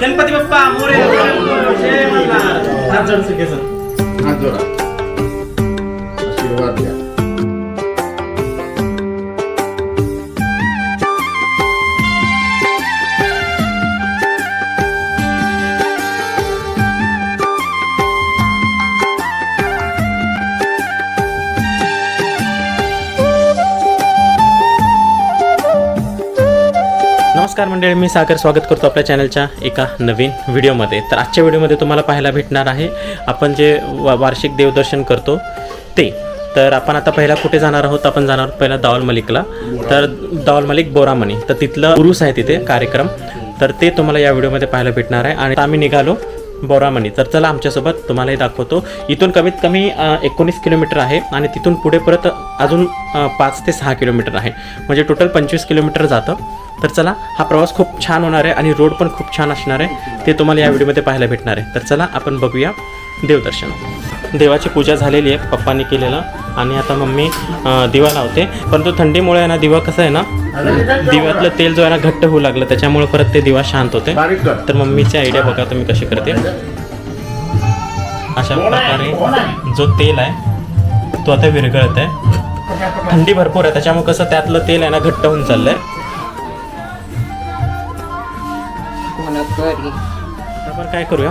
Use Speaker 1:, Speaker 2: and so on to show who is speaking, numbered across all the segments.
Speaker 1: गणपती बाप्पा मोरे जय मल्हार हात जोड सगळेजण.
Speaker 2: हात जोडा
Speaker 1: नमस्कार मंडळी मी सागर स्वागत करतो आपल्या चॅनलच्या एका नवीन व्हिडिओमध्ये. तर आजच्या व्हिडिओमध्ये तुम्हाला पाहायला भेटणार आहे आपण जे वार्षिक देवदर्शन करतो ते. तर आपण आता पहिला कुठे जाणार आहोत? आपण जाणार आहोत पहिला दावल मलिकला. तर दावल मलिक बोरामणी. तर तिथलं उरूस आहे तिथे कार्यक्रम. तर ते तुम्हाला या व्हिडिओमध्ये पाहायला भेटणार आहे. आणि आम्ही निघालो बोरामणी. तर चला आमच्यासोबत तुम्हालाही दाखवतो. इथून कमीत कमी एकोणीस किलोमीटर आहे आणि तिथून पुढे परत अजून पाच ते सहा किलोमीटर आहे. म्हणजे टोटल पंचवीस किलोमीटर जातं. तर चला हा प्रवास खूप छान होणार आहे आणि रोड पण खूप छान असणार आहे. ते तुम्हाला या व्हिडिओमध्ये पाहायला भेटणार आहे. तर चला आपण बघूया देवदर्शन. देवाची पूजा झालेली आहे पप्पांनी केलेलं आणि आता मम्मी दिवा लावते. परंतु थंडीमुळे आहे ना दिवा कसं आहे ना दिव्यातलं तेल जो आहे ना घट्ट होऊ लागलं. त्याच्यामुळे परत ते दिवा शांत होते. तर मम्मीची आयडिया बघा तुम्ही कशी करते. अशा प्रकारे जो तेल आहे तो आता विरघळत आहे थंडी भरपूर आहे त्याच्यामुळे कसं त्यातलं तेल आहे ना घट्ट होऊन चाललंय. आपण काय करूया?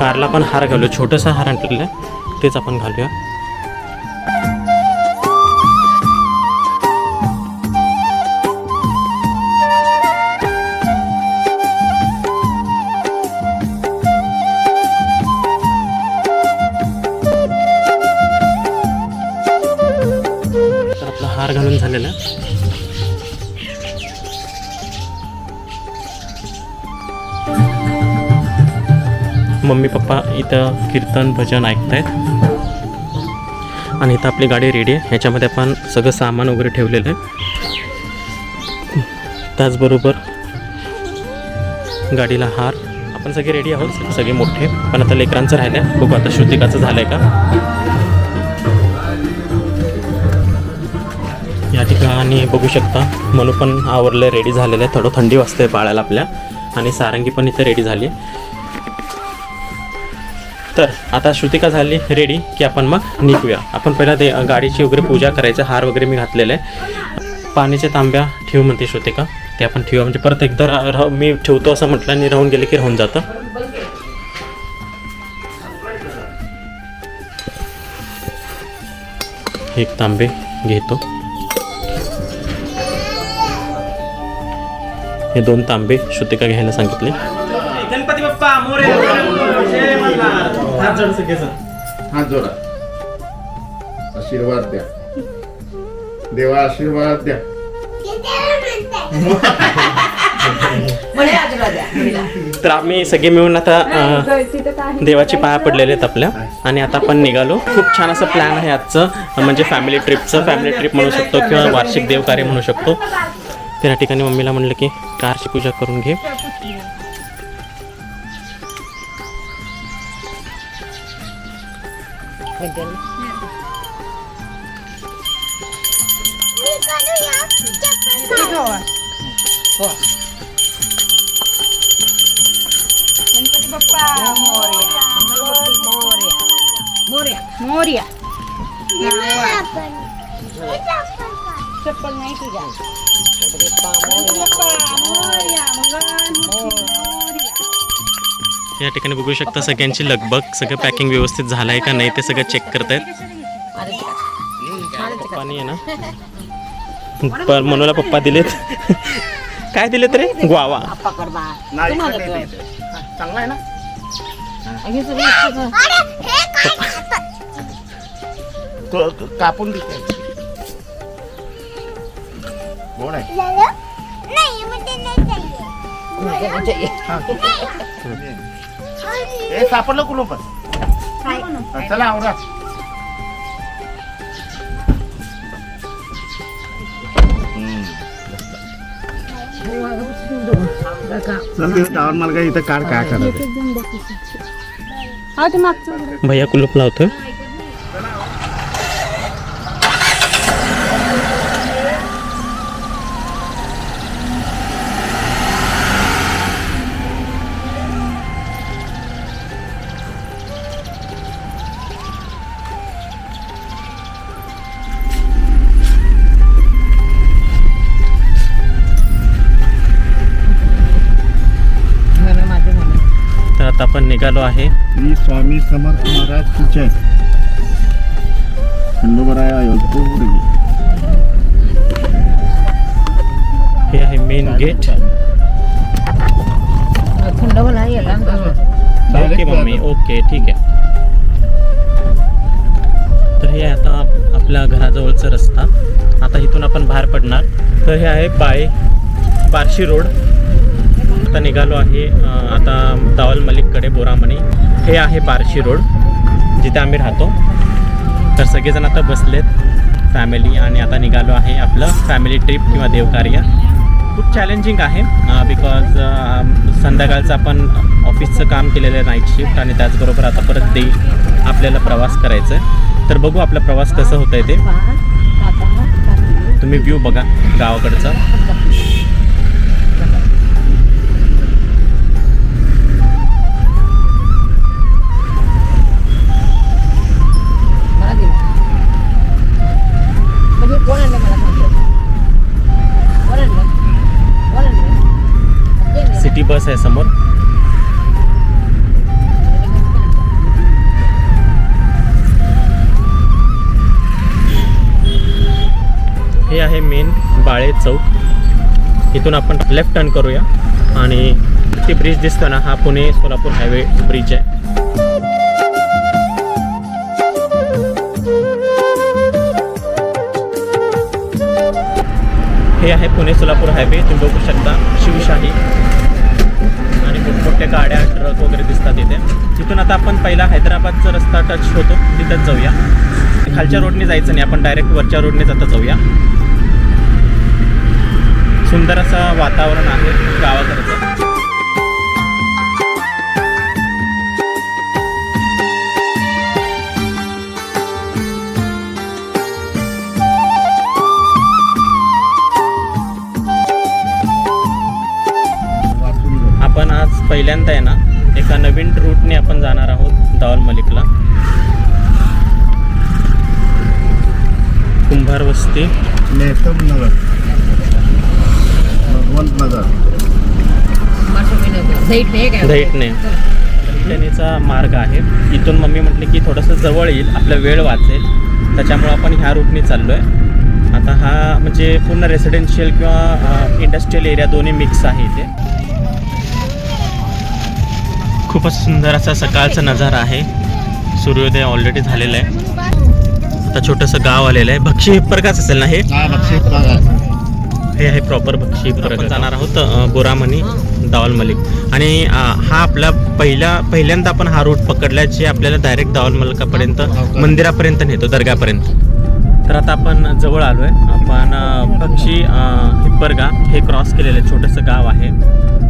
Speaker 1: कारला पण हार घालूया. छोटंसं हार आणलेलं आहे. तेच आपण घालूया. तर आपला हार घालून झालेला मम्मी पप्पा इथं कीर्तन भजन ऐकतायत. आणि इथं आपली गाडी रेडी आहे. ह्याच्यामध्ये आपण सगळं सामान वगैरे ठेवलेलं आहे. त्याचबरोबर गाडीला हार. आपण सगळे रेडी आहोत. सगळे मोठे. पण आता लेकरांचं राहिलं आहे बघू आता श्रुतिकाचं झालं आहे का? या ठिकाणी बघू शकता. मनू पण आवरलं रेडी झालेलं आहे. थोडं थंडी वाजते बाळाला आपल्या. आणि सारंगी पण इथे रेडी झाली आहे. तर आता श्रुतिका झाली रेडी की आपण मग निघूया. आपण पहिला ते गाडीची वगैरे पूजा करायचं हार वगैरे मी घातलेला आहे. पाण्याच्या तांब्या ठेवू म्हणते श्रुतिका. ते आपण ठेवूया. म्हणजे परत एकदा राह- मी ठेवतो असं म्हटलं आणि राहून गेले की राहून जातं. एक तांबे घेतो. हे दोन तांबे श्रुतिका घ्यायला सांगितले. गणपती बाप्पा मोरे जय मल्हार. हात जोड सगळेजण.
Speaker 2: हात जोडा. आशीर्वाद द्या. देवा आशीर्वाद द्या.
Speaker 1: तर आम्ही सगळे मिळून आता अं, देवाची पाया पडलेले आहेत आपल्या. आणि आता आपण निघालो. खूप छान असं प्लॅन आहे आजचं. म्हणजे फॅमिली ट्रिपचं फॅमिली ट्रिप म्हणू शकतो किंवा वार्षिक देवकार्य म्हणू शकतो. तर या ठिकाणी मम्मीला म्हणलं की कारची पूजा करून घे.
Speaker 3: मोर्या चप्पल नाही तुझ्या
Speaker 1: या ठिकाणी बघू शकता सगळ्यांची लगबग सगळं पॅकिंग व्यवस्थित झालं आहे का नाही ते सगळं चेक करतायत. पप्पानी आहे ना? प- मनूला पप्पा दिलेत. काय दिलेत रे ग्वावा
Speaker 3: पकड बा.
Speaker 2: नाही,
Speaker 3: तुम्हाला
Speaker 2: नाही, नाही, नाही. चांगला आहे ना?
Speaker 3: हे. सगळं
Speaker 2: तो तो कापून देते कोण आहे? हे सापडलं कुठं पण? हा, चला आवरा. टावर मला काय इथं काय
Speaker 1: भैया कुलूप लावतोय. निघालो आहे.
Speaker 2: श्री स्वामी समर्थ महाराज की जय. खंडोबराया
Speaker 1: हे आहे main gate okay mummy. Okay ठीक आहे. तर हे आता आपल्या घराजवळचा रस्ता. आता इथून आपण बाहेर पडणार. तर हे आहे बाय बार्शी रोड. आता निघालो आहे आता दावल मलिककडे बोरामणी. हे आहे बार्शी रोड जिथे आम्ही राहतो. तर सगळेजण आता बसलेत फॅमिली आणि आता निघालो आहे आपलं फॅमिली ट्रिप किंवा देवकार्य. खूप चॅलेंजिंग आहे बिकॉज संध्याकाळचं आपण ऑफिसचं काम केलेलं आहे नाईट शिफ्ट आणि त्याचबरोबर आता परत दे आपल्याला प्रवास करायचा आहे तर बघू आपला प्रवास कसं होतं आहे ते. तुम्ही व्ह्यू बघा गावाकडचा. चौक. इथून आपण लेफ्ट टर्न करूया. आणि ते ब्रिज दिसतो ना हा पुणे सोलापूर हायवे ब्रिज आहे. हे आहे पुणे सोलापूर हायवे तुम्ही बघू शकता शिवशाही. आणि मोठमोठ्या गाड्या ट्रक वगैरे दिसतात इथे. तिथून आता आपण पहिला हैदराबादचा रस्ता टच होतो. तिथंच जाऊया. खालच्या रोडने जायचं नाही. आपण डायरेक्ट वरच्या रोडनेच आता जाऊया. सुंदर असं वातावरण आहे गावाकडचं. आपण आज पहिल्यांदा आहे ना एका नवीन रूटने आपण जाणार आहोत दावल मलिकला. कुंभार वस्ती.
Speaker 2: नेतम नगर
Speaker 1: दैटणीचा मार्ग आहे. इथून मम्मी म्हटली की थोडंसं जवळ येईल. आपला वेळ वाचेल. त्याच्यामुळं आपण ह्या रूटने चाललो आहे आता हा म्हणजे पूर्ण रेसिडेन्शियल किंवा इंडस्ट्रियल एरिया दोन्ही मिक्स आहे इथे. खूपच सुंदर असा सकाळचा नजारा आहे. सूर्योदय ऑलरेडी झालेला आहे. आता छोटंसं गाव आलेलं आहे. भक्षी हिप्परकाच असेल ना हे?
Speaker 2: हा
Speaker 1: आहे प्रॉपर बक्षी आपण जाणार आहोत बोरामणी दावल मलिक. आणि हा आपला पहिला पहिल्यांदा आपण हा रूट पकडला जे आपल्याला डायरेक्ट दावल मलिकापर्यंत मंदिरापर्यंत नेतो दर्गापर्यंत. तर आता आपण जवळ आलो आहे आपण अ, हिप्परगा हे क्रॉस केलेलं छोटंसं गाव आहे.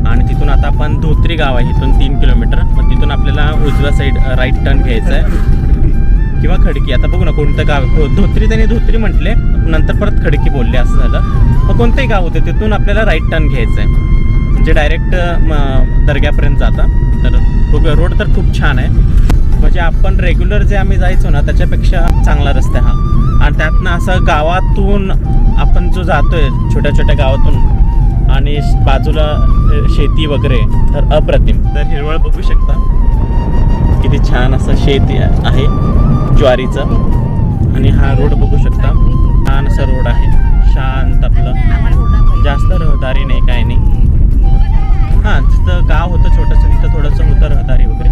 Speaker 1: आणि तिथून आता आपण धोत्री गाव आहे. इथून तीन किलोमीटर मग तिथून आपल्याला उजव्या साईड राईट टर्न घ्यायचा आहे किंवा खडकी. आता बघू ना कोणतं गाव धोत्री त्यांनी धोत्री म्हटले नंतर परत खडकी बोलले असं झालं. मग कोणतंही गाव होते तिथून आपल्याला राईट टर्न घ्यायचं आहे म्हणजे डायरेक्ट दर्ग्यापर्यंत जाता. तर रोड तर खूप छान आहे. म्हणजे आपण रेग्युलर जे आम्ही जायचो ना त्याच्यापेक्षा चांगला रस्ता हा. आणि त्यातनं असं गावातून आपण जो जातोय छोट्या छोट्या गावातून आणि श- बाजूला शेती वगैरे तर अप्रतिम. तर हिरवळ बघू शकता. किती छान असं शेत आहे ज्वारीचं. आणि हा रोड बघू शकता. छान असा रोड आहे. शांत आपलं. जास्त रहदारी नाही काय नाही. हां जिथं गाव होतं छोटंसं तिथं थोडंसं होतं रहदारी वगैरे.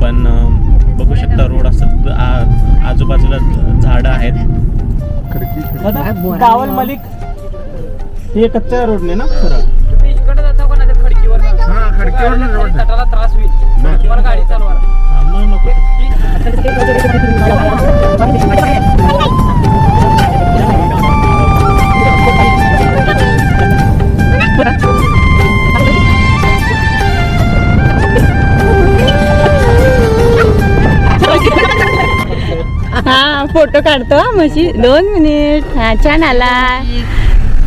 Speaker 1: पण बघू शकता रोड असं आजूबाजूला झाडं आहेत.
Speaker 2: खडकी
Speaker 1: दावल मलिक. हे कच्च्या रोडने ना सरळ
Speaker 4: इकडे जातो का नाही खडकीवर.
Speaker 2: हा खडकीवर रोड
Speaker 4: तटाला त्रास होईल. खडकीवर गाडी चालवा
Speaker 1: हा,
Speaker 5: फोटो काढतो हा म्हशी. दोन मिनिट. हा छान आला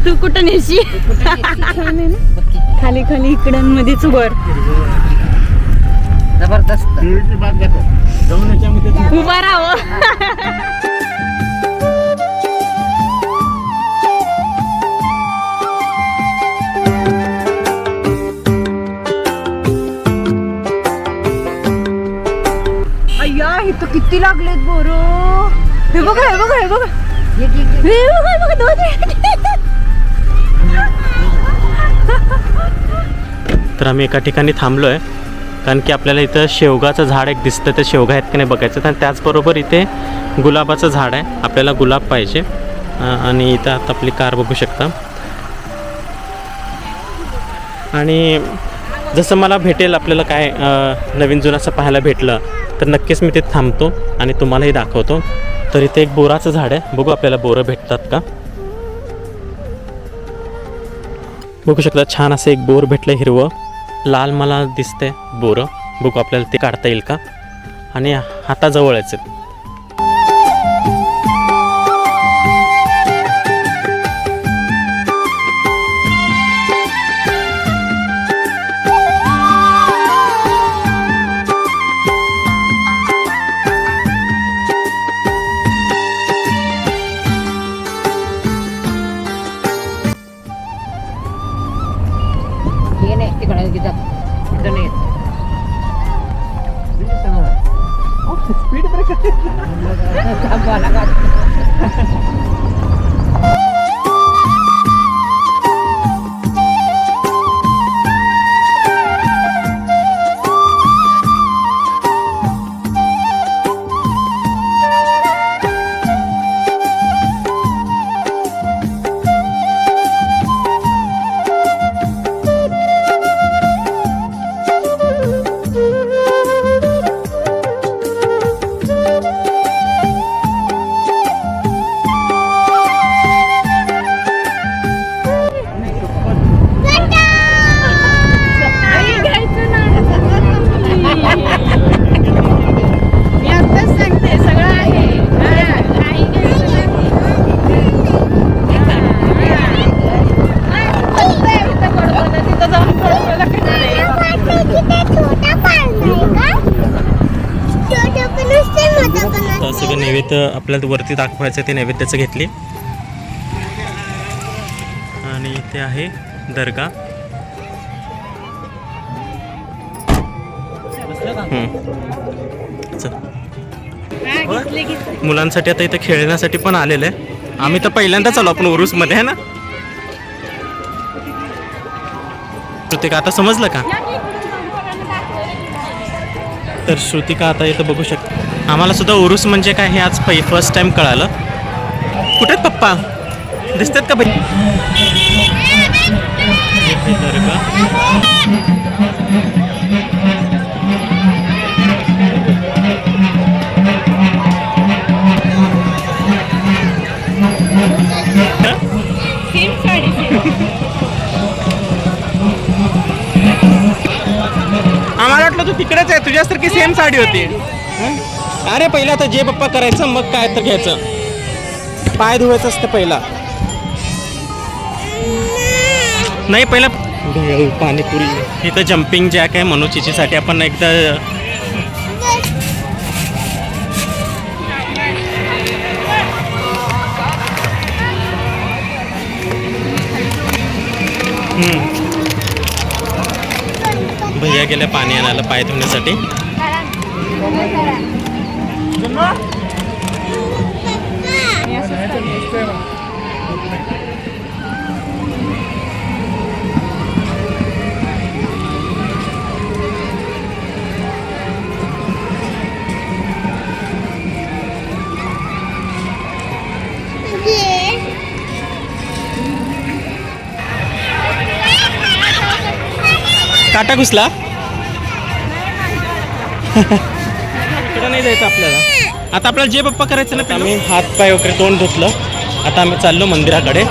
Speaker 5: तू कुठं नेशी खाली खाली इकडांमध्येच वर.
Speaker 3: जबरदस्त.
Speaker 5: उभा राहावं. तर किती लागलेत बोरो. हे बघा हे बघा हे बघा. हे बघा हे बघा दोन
Speaker 1: तर आम्ही एका ठिकाणी थांबलो आहे कारण की आपल्याला इथं शेवगाचं झाड एक दिसतं ते शेवगा आहेत की नाही बघायचं आणि त्याचबरोबर इथे गुलाबाचं झाड आहे. आपल्याला गुलाब पाहिजे. आणि इथं आता आपली कार बघू शकता. आणि जसं मला भेटेल आपल्याला काय नवीन जुनं असं पाहायला भेटलं तर नक्कीच मी ते थांबतो आणि तुम्हालाही दाखवतो. तर इथे एक बोराचं झाड आहे. बघू आपल्याला बोरं भेटतात का? बघू शकता छान असं एक बोर भेटलं हिरवं. लाल मला दिसतंय बोरं. बघू आपल्याला ते काढता येईल का? आणि हाताजवळच आहेत. आपल्याला वरती दाखवायचं ते नैवेद्याचं घेतली. आणि इथे आहे दर्गा. मुलांसाठी आता इथे खेळण्यासाठी पण आलेलं आहे. आम्ही तर पहिल्यांदाच आलो आपण उरुसमध्ये आहे ना? श्रुतिका आता समजलं का? तर श्रुतिका आता इथं बघू शकते. आम्हाला सुद्धा उरुस म्हणजे काय हे आज पहि फर्स्ट टाइम कळालं. कुठे पप्पा? दिसतात का बाई. आम्हाला वाटलं तू तिकडेच आहे. तुझ्यासारखी सेम साडी होती. हं? अरे पहिला तर जे पप्पा करायचं मग काय तर घ्यायचं. पाय धुवायचं असतं पहिला. नाही पहिला भेळ, पाणीपुरी इथं जम्पिंग जॅक आहे मनोचिचीसाठी आपण एकदा भैया गेल्या पाणी आणायला पाय धुण्यासाठी. काटा घुसला नाही जायचं आपल्याला. आता आपल्याला जे पप्पा करायचं ना आम्ही हात पाय वगैरे तोंड धुतलं. आता आम्ही चाललो मंदिराकडे.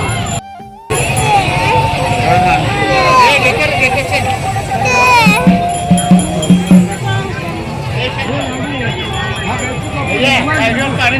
Speaker 2: पाणी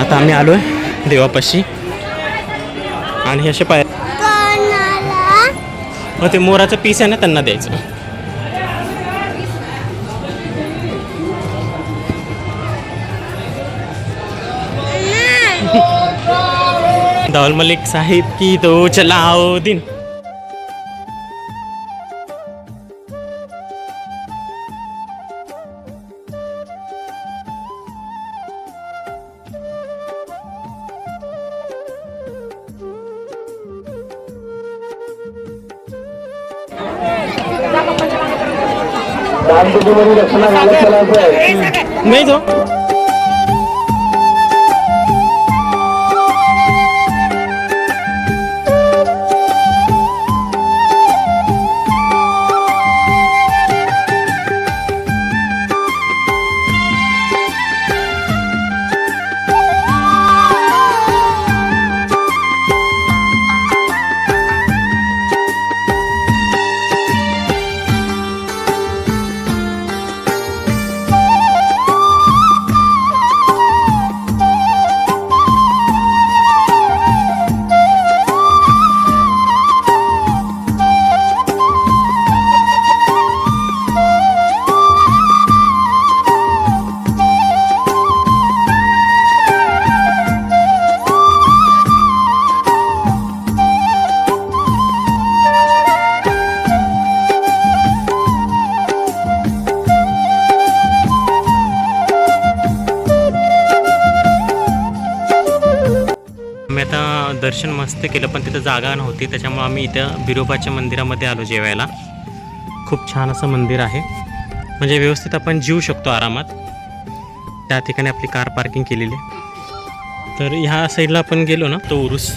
Speaker 1: आता आम्ही आलोय देवापाशी. आणि असे पाय मग ते मोराचं पीस आहे ना त्यांना द्यायचं. दाऊल मलिक साहिब की तो चलाओ दिन. नाही जो मस्त केलं पण तिथं जागा नव्हती. त्याच्यामुळे आम्ही इथं बिरोबाच्या मंदिरामध्ये आलो जेवायला. खूप छान असं मंदिर आहे. म्हणजे व्यवस्थित आपण जीव शकतो आरामात. त्या ठिकाणी आपली कार पार्किंग केलेली आहे. तर ह्या साईडला आपण गेलो ना तो उरुस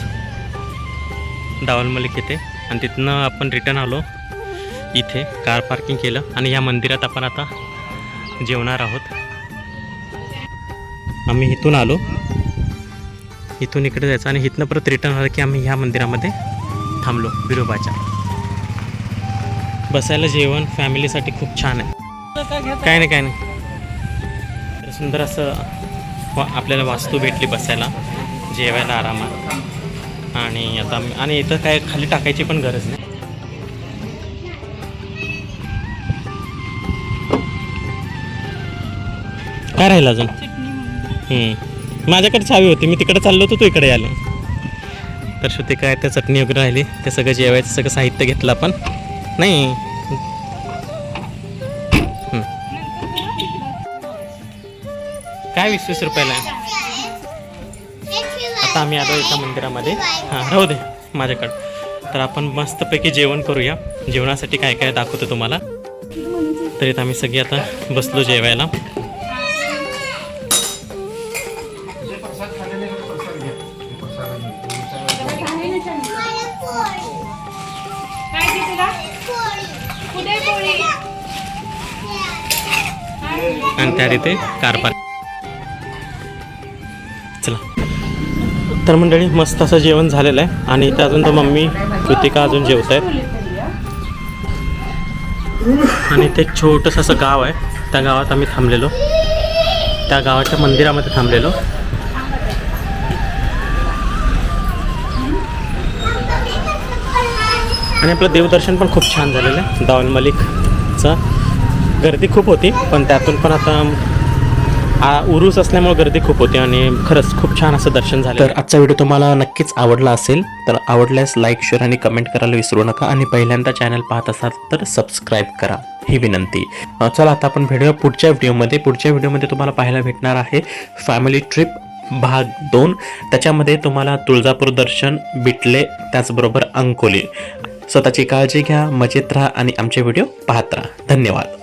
Speaker 1: दावल मलिक येथे. आणि तिथनं आपण रिटर्न आलो इथे कार पार्किंग केलं. आणि ह्या मंदिरात आपण आता जेवणार आहोत. आम्ही इथून आलो. इथून इकडे जायचं आणि इथनं परत रिटर्न आलं की आम्ही ह्या मंदिरामध्ये थांबलो बिरोबाच्या बसायला जेवण फॅमिलीसाठी खूप छान आहे. काय नाही काय नाही. सुंदर असं वा आपल्याला वास्तू भेटली बसायला जेवायला आरामात. आणि आता आणि इथं काय खाली टाकायची पण गरज नाही. काय राहिलं अजून. माझ्याकडे चावी होती. मी तिकडे चाललो होतो तू इकडे आले. तर श्रुती काय त्या चटणी वगैरे राहिली. ते सगळं जेवायचं सगळं साहित्य घेतलं आपण. नाही. काय वीस वीस रुपयाला? आता आम्ही आलो एका मंदिरामध्ये. हां राहू दे माझ्याकडं. तर आपण मस्तपैकी जेवण करूया. जेवणासाठी काय काय दाखवतो तुम्हाला? तर इथं आम्ही सगळी आता बसलो जेवायला. आणि त्या तिथे कार पार्क चला. तर मंडळी मस्त असं जेवण झालेलं आहे. आणि इथं अजून तर मम्मी कृतिका अजून जेवत आहेत. आणि इथे एक छोटंसं असं गाव आहे. त्या गावात आम्ही थांबलेलो. त्या गावाच्या मंदिरामध्ये थांबलेलो. आणि आपलं देवदर्शन पण खूप छान झालेलं आहे. दावन मलिकचं. गर्दी खूप होती पण त्यातून पण आता आ उरूस असल्यामुळे गर्दी खूप होती आणि खरंच खूप छान असं दर्शन झालं तर आजचा व्हिडिओ तुम्हाला नक्कीच आवडला असेल तर आवडल्यास लाईक शेअर आणि कमेंट करायला विसरू नका आणि पहिल्यांदा चॅनल पाहत असाल तर सबस्क्राईब करा ही विनंती. चला आता आपण भेटूया पुढच्या व्हिडिओमध्ये पुढच्या व्हिडिओमध्ये तुम्हाला पाहायला भेटणार आहे फॅमिली ट्रिप भाग दोन. त्याच्यामध्ये तुम्हाला तुळजापूर दर्शन बिटले त्याचबरोबर अंकोली. स्वतःची काळजी घ्या मजेत राहा आणि आमचे व्हिडिओ पाहत राहा. धन्यवाद.